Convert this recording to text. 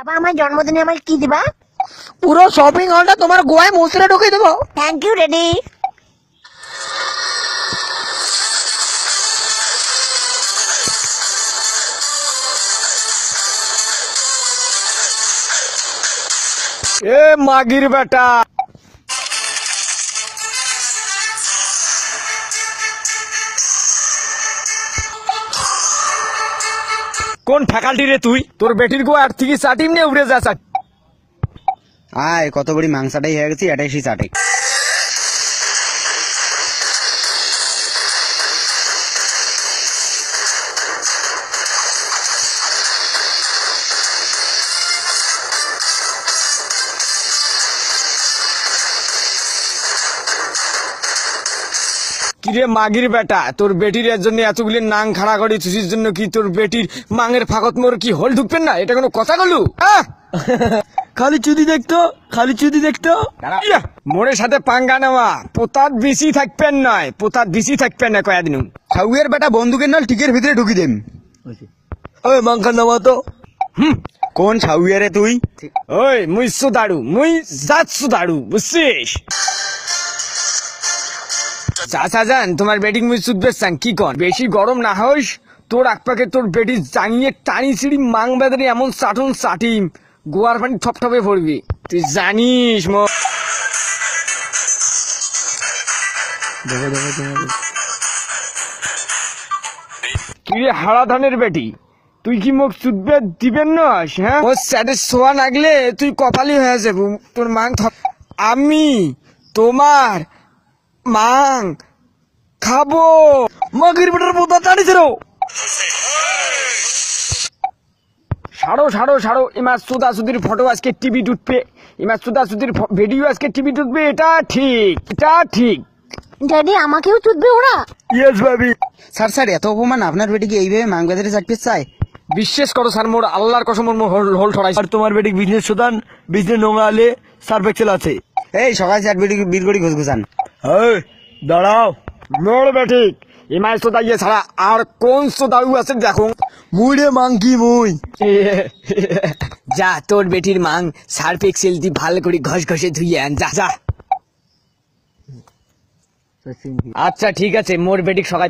বাবা আমার জন্মদিনে আমাকে কি দিবা? পুরো শপিং হলটা তোমার গোয়ায় মশলা ঢুকে দেবো। থ্যাংক ইউ রেডি এ মাগির বেটা। কোন ফ্যাকাল্টি রে তুই? তোর বেটির গো আর থেকে চাটিম নিয়ে উড়ে যা চাট। আয়, কত বড়ি মাংসাটাই হয়ে গেছি, এটাই সেই চাটে। কিরে মাগির বেটা তোর বেটির এর জন্য এতগুলি নাং খাড়া করি চুষির জন্য কি তোর বেটির মাঙের ফাঁকত মোর কি হোল ঢুকবেন না? এটা কোনো কথা গলু খালি চুদি দেখতো খালি চুদি দেখতো। মোরের সাথে পাঙ্গা নেওয়া পোতাত বেশি থাকবেন নয় পোতাত বেশি থাকবেন না কয়েকদিন। ছাউয়ের বেটা বন্দুকের নাল টিকের ভিতরে ঢুকি দেম। ওই মাংখা নেওয়া তো। কোন ছাউয়ারে তুই? ওই মুই সুদাড়ু মুই জাত সুদাড়ু বুঝছিস? চাচা যান তোমার বেটিং মুই সুদবে চান কি কন? বেশি গরম না হোস, তোর আকপাকে তোর বেটি জাঙিয়ে টানি ছিড়ি মাং বেদারে এমন চাটুন চাটিম গোয়ার পানি থপথপে পড়বি তুই জানিস, মো কিরে হারা ধানের বেটি তুই কি মুখ চুদবে দিবেন না হ্যাঁ? ও স্যাটের শোয়া লাগলে তুই কপালি হয়ে যাব, তোর মাং আমি, তোমার মাং খাব। মগির বেটার বোতা টানিছে রো সারো সারো সারো ইমা সুদা সুদির ফটো আজকে টিভি উঠবে ইমা সুদা সুদির ভিডিও আজকে টিভি উঠবে এটা ঠিক এটা ঠিক। ড্যাডি আমাকেও চুদবে ওরা। ইয়েস ভাবি স্যার স্যার এত অপমান আপনার বেটিকে এইভাবে মাং বাজারে চাটতে চায়? বিশ্বাস করো স্যার মোর আল্লাহর কসম মোর হোল হোল ঠড়াই আর তোমার বেটিক বিজনেস সুদান বিজনেস নোংরা আলে সার্ফ এক্সেল আছে। এই সকাল চাট বেটি বীর করি ঘুষ ঘুষান। এই দাঁড়াও। মোর বেঠিক ইমাই সোদা ইয়ে ছাড়া আর কোন সোদাউ আছে দেখো। মুড়ে মাংকি মুই। যা তোর বেটির মাং সার্ফ এক্সেল দি ভালো করে ঘষ ঘষে ধুইয়ে আন যা যা। আচ্ছা ঠিক আছে মোর বেটিক সকাল